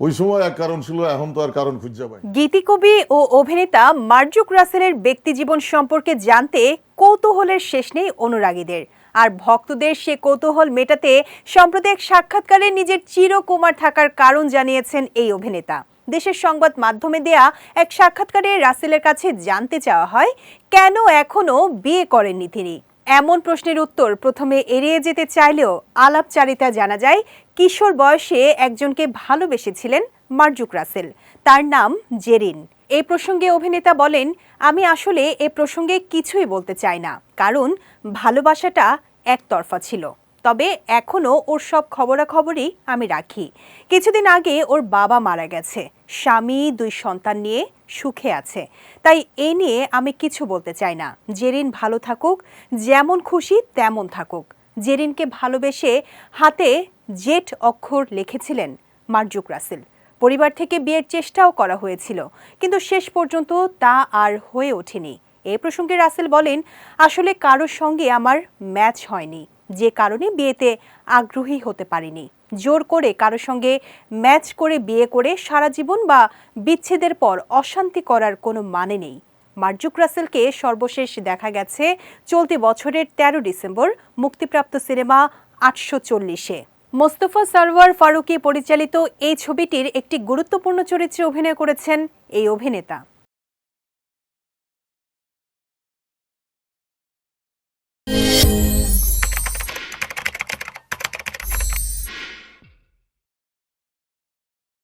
ওই সময় এক কারণ ছিল, এখন তো আর কারণ খুঁজে পাই। গীতিকবি ও অভিনেতা মার্জুক রাসেলের ব্যক্তিজীবন সম্পর্কে জানতে কৌতূহলের শেষ নেই অনুরাগীদের। আর ভক্তদের সে কৌতূহল মেটাতে সম্প্রতি এক সাক্ষাৎকারে নিজের চিরকুমার থাকার কারণ জানিয়েছেন এই অভিনেতা। দেশের সংবাদ মাধ্যমে দেয়া এক সাক্ষাৎকারে রাসেলের কাছে জানতে চাওয়া হয়, কেন এখনও বিয়ে করেননি তিনি? এমন প্রশ্নের উত্তর প্রথমে এড়িয়ে যেতে চাইলেও আলাপচারিতা জানা যায়, কিশোর বয়সে একজনকে ভালোবেসেছিলেন মার্জুক রাসেল। তার নাম জেরিন। এই প্রসঙ্গে অভিনেতা বলেন, আমি আসলে এ প্রসঙ্গে কিছুই বলতে চাই না, কারণ ভালোবাসাটা একতরফা ছিল। তবে এখনও ওর সব খবরাখবরই আমি রাখি। কিছুদিন আগে ওর বাবা মারা গেছে। স্বামী, দুই সন্তান নিয়ে সুখে আছে। তাই এ নিয়ে আমি কিছু বলতে চাই না। জেরিন ভালো থাকুক, যেমন খুশি তেমন থাকুক। জেরিনকে ভালোবেসে হাতে জেট অক্ষর লিখেছিলেন মার্জুক রাসেল। পরিবার থেকে বিয়ের চেষ্টাও করা হয়েছিল, কিন্তু শেষ পর্যন্ত তা আর হয়ে ওঠেনি। এ প্রসঙ্গে রাসেল বলেন, আসলে কারোর সঙ্গে আমার ম্যাচ হয়নি। যে কারণে বিয়েতে আগ্রহী হতে পারেনি। জোর করে কারোর সঙ্গে ম্যাচ করে বিয়ে করে সারা জীবন বা বিচ্ছেদের পর অশান্তি করার কোনো মানে নেই। মার্জুক রাসেলকে সর্বশেষ দেখা গেছে চলতি বছরের তেরো ডিসেম্বর, মুক্তিপ্রাপ্ত সিনেমা আটশো চল্লিশে। মোস্তফা সারওয়ার ফারুকি পরিচালিত এই ছবিটির একটি গুরুত্বপূর্ণ চরিত্রে অভিনয় করেছেন এই অভিনেতা।